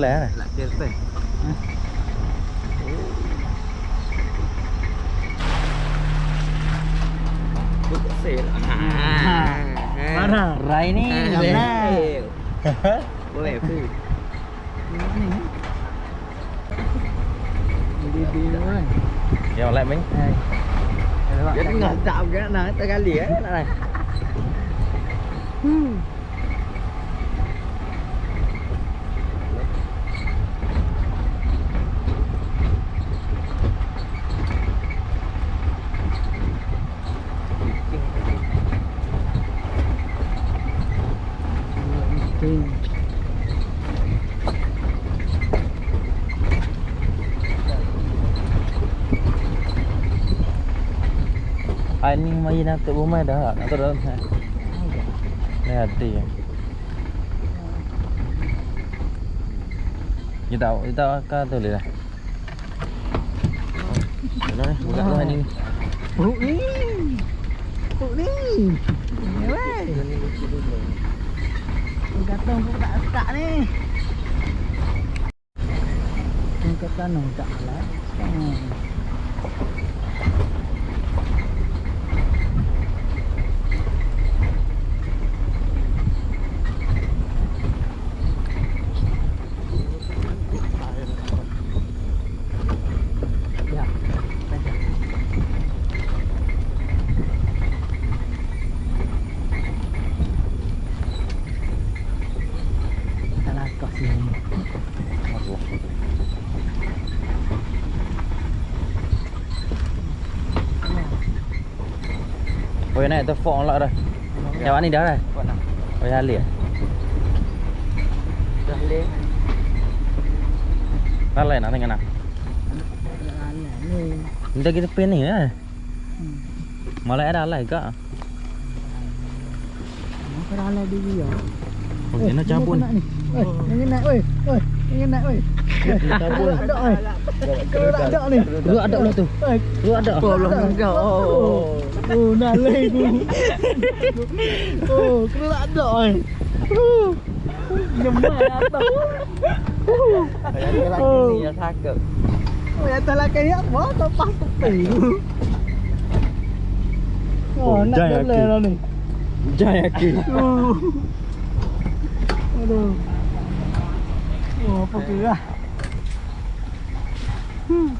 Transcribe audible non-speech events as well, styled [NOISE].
lah. Lak dia apa? Mana? Rai ni. Boleh tu. [LAUGHS] Yang lain main. Dia tengah tak kan nak tak kali eh nak. Ah ni mai nak tak bomel dah. Nak tahu hati. Kita tahu, kita tahu akak tu boleh dah. Mana ni? Buka tu ni. Buruk ni. Buruk ni. Weh. Gatong pun tak tak ni. Yang kata nong tak lah. Hmm. Ya. Saja. Salah kau sini. Oh, naik tu fok lah dah. Yang ni dah dah. Oh, yang alih. Dah le. Dah lain nak tengok nak. Ni. Minta kita pen ni lah. Hmm. Malah ada alai kak. Kau dah alai diri ya. Oh, dia nak cabut. Oi, yang nak oi. Oi, yang nak oi. Cabut. Ada oi. Tak ada ni. Dua ada pula tu. Dua ada. Tolong kau. Oh. Oh, nak lay tu. Oh, kau tak ada oi. Oh. Nyemai atas. Yang lagi ni yang sakit. Oh, yang tak laki ya, apa? Tepas tepi. Oh, nak lah ni. Jaya ki. Oh. Aduh. Oh, apa ke lah? Hmm.